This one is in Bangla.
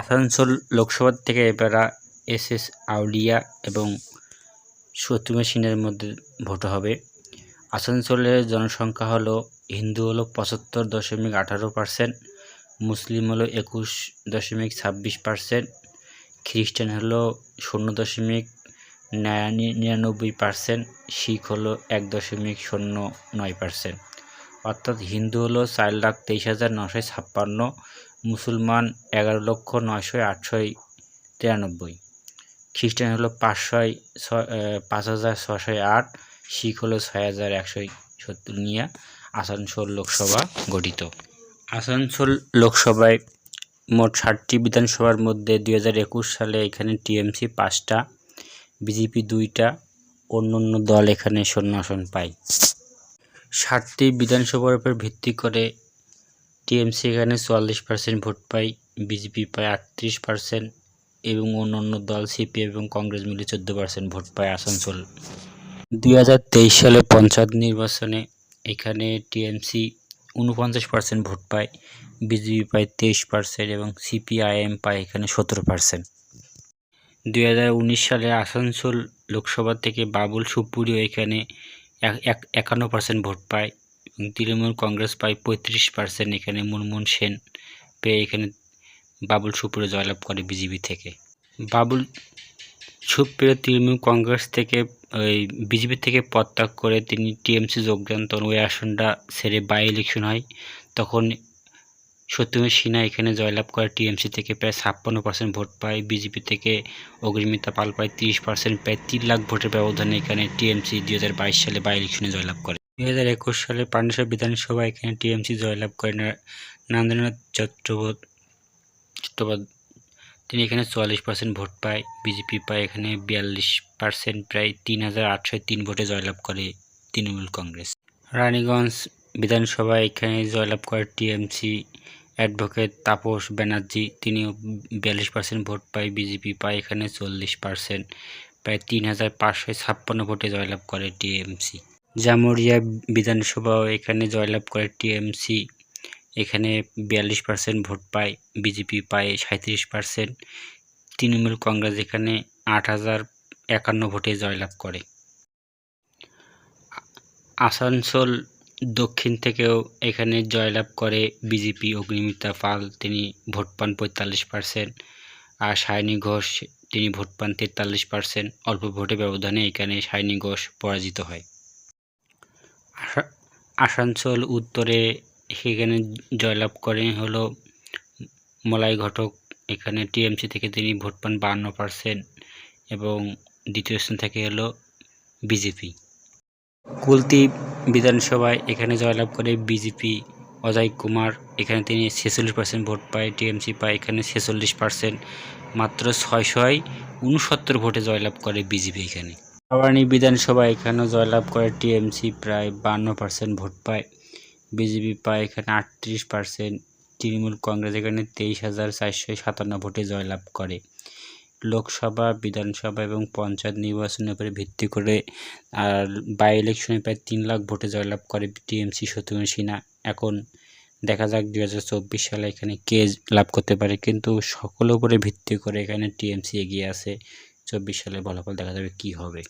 আসানসোল লোকসভা থেকে এবারা এস এস আউলিয়া এবং শত্রুঘ্ন সিনহার মধ্যে ভোট হবে। আসানসোলের জনসংখ্যা হলো, হিন্দু হলো পঁচাত্তর দশমিক আঠারো পার্সেন্ট, মুসলিম হলো একুশ দশমিক ছাব্বিশ পার্সেন্ট, খ্রিস্টান হলো শূন্য দশমিক নিরানব্বই পার্সেন্ট, শিখ হলো এক দশমিক শূন্য নয় পার্সেন্ট। অর্থাৎ হিন্দু হলো চার লাখ তেইশ হাজার নশো ছাপ্পান্ন মুসলমান এগারো লক্ষ নয়শো আটশোই তিরানব্বই। খ্রিস্টান হলো পাঁচশোয় পাঁচ হাজার ছশো আট, শিখ হলো ছয় হাজার একশোই সত্তর নিয়ে আসানসোল লোকসভা গঠিত। আসানসোল লোকসভায় মোট ষাটটি বিধানসভার মধ্যে দুই হাজার একুশ সালে এখানে টিএমসি পাঁচটা, বিজেপি দুইটা অন্য অন্য দল এখানে শূন্য আসন পায়। ষাটটি বিধানসভার উপর ভিত্তি করে টিএমসি এখানে চুয়াল্লিশ পার্সেন্ট ভোট পায়, বিজেপি পায় আটত্রিশ পার্সেন্ট এবং অন্যান্য দল সিপিএম এবং কংগ্রেস মিলে চোদ্দ পার্সেন্ট ভোট পায় আসানসোল। দুই হাজার তেইশ সালে পঞ্চায়েত নির্বাচনে এখানে টিএমসি উনপঞ্চাশ পার্সেন্ট ভোট পায়, বিজেপি পায় তেইশ পার্সেন্ট এবং সিপিআইএম পায় এখানে সতেরো পার্সেন্ট দুই হাজার উনিশ সালে আসানসোল লোকসভা থেকে বাবুল সুপুরিও এখানে এক একান্ন পার্সেন্ট ভোট পায় তৃণমূল কংগ্রেস পায় পঁয়ত্রিশ পার্সেন্ট এখানে মুনমুন সেন পেয়ে এখানে বাবুল সুপুরে জয়লাভ করে বিজেপি থেকে। বাবুল সুপ্রিয় তৃণমূল কংগ্রেস থেকে, ওই বিজেপি থেকে পদত্যাগ করে তিনি টিএমসি যোগ দেন তখন ওই আসনটা ছেড়ে বাই ইলেকশন হয়। তখন সত্যমের সিনহা এখানে জয়লাভ করে টিএমসি থেকে প্রায় ছাপ্পান্ন পার্সেন্ট ভোট পায়। বিজেপি থেকে অগ্রিমিতা পাল পায় তিরিশ পার্সেন্ট প্রায় তিন লাখ ভোটের ব্যবধানে এখানে টিএমসি দুই হাজার বাইশ সালে বাই ইলেকশনে জয়লাভ করে। দুই হাজার একুশ সালে পাণ্ডসা বিধানসভা এখানে টিএমসি জয়লাভ করে নান্দ্রনাথ চট্টোপাধ্যায় তিনি এখানে চুয়াল্লিশ পার্সেন্ট ভোট পায়, বিজেপি পায় এখানে বিয়াল্লিশ পার্সেন্ট প্রায় তিন হাজার আটশো তিন ভোটে জয়লাভ করে তৃণমূল কংগ্রেস। রানীগঞ্জ বিধানসভা এখানে জয়লাভ করে টিএমসি অ্যাডভোকেট তাপস ব্যানার্জি। তিনিও বিয়াল্লিশ পার্সেন্ট ভোট পায়, বিজেপি পায় এখানে চল্লিশ পার্সেন্ট প্রায় তিন হাজার পাঁচশো ছাপ্পান্ন ভোটে জয়লাভ করে টিএমসি। জামুরিয়া বিধানসভাও এখানে জয়লাভ করে টিএমসি। এখানে বিয়াল্লিশ পার্সেন্ট ভোট পায়, বিজেপি পায় সাঁত্রিশ পার্সেন্ট তৃণমূল কংগ্রেস এখানে আট হাজার একান্ন ভোটে জয়লাভ করে। আসানসোল দক্ষিণ থেকেও এখানে জয়লাভ করে বিজেপি, অগ্নিমিতা পাল, তিনি ভোট পান পঁয়তাল্লিশ পার্সেন্ট আর সায়নী ঘোষ, তিনি ভোট পান তেতাল্লিশ পার্সেন্ট অল্প ভোটে ব্যবধানে এখানে সায়নী ঘোষ পরাজিত হয়। আসানসোল উত্তরে সেখানে জয়লাভ করে হলো মলাই ঘটক। এখানে টিএমসি থেকে তিনি ভোট পান বান্ন পার্সেন্ট এবং দ্বিতীয় স্থান থেকে হলো বিজেপি। কুলতি বিধানসভায় এখানে জয়লাভ করে বিজেপি অজয় কুমার। এখানে তিনি ছেচল্লিশ পার্সেন্ট ভোট পায়, টিএমসি পায়, এখানে ছেচল্লিশ পার্সেন্ট মাত্র ছয়শয় উনসত্তর ভোটে জয়লাভ করে বিজেপি এখানে। আবারণী বিধানসভা এখানেও জয়লাভ করে টিএমসি প্রায় বান্ন পার্সেন্ট ভোট পায়। বিজেপি পায় এখানে আটত্রিশ পার্সেন্ট তৃণমূল কংগ্রেস এখানে তেইশ হাজার চারশো সাতান্ন ভোটে জয়লাভ করে। লোকসভা, বিধানসভা এবং পঞ্চায়েত নির্বাচনের উপরে ভিত্তি করে আর বাই ইলেকশনে প্রায় তিন লাখ ভোটে জয়লাভ করে টিএমসি শত্রুঘ্ন সিনহা। এখন দেখা যাক দু হাজার চব্বিশ সালে এখানে কে লাভ করতে পারে। কিন্তু সকলের উপরে ভিত্তি করে এখানে টিএমসি এগিয়ে আছে। চব্বিশ সালে ফলাফল দেখা যাবে কি হবে।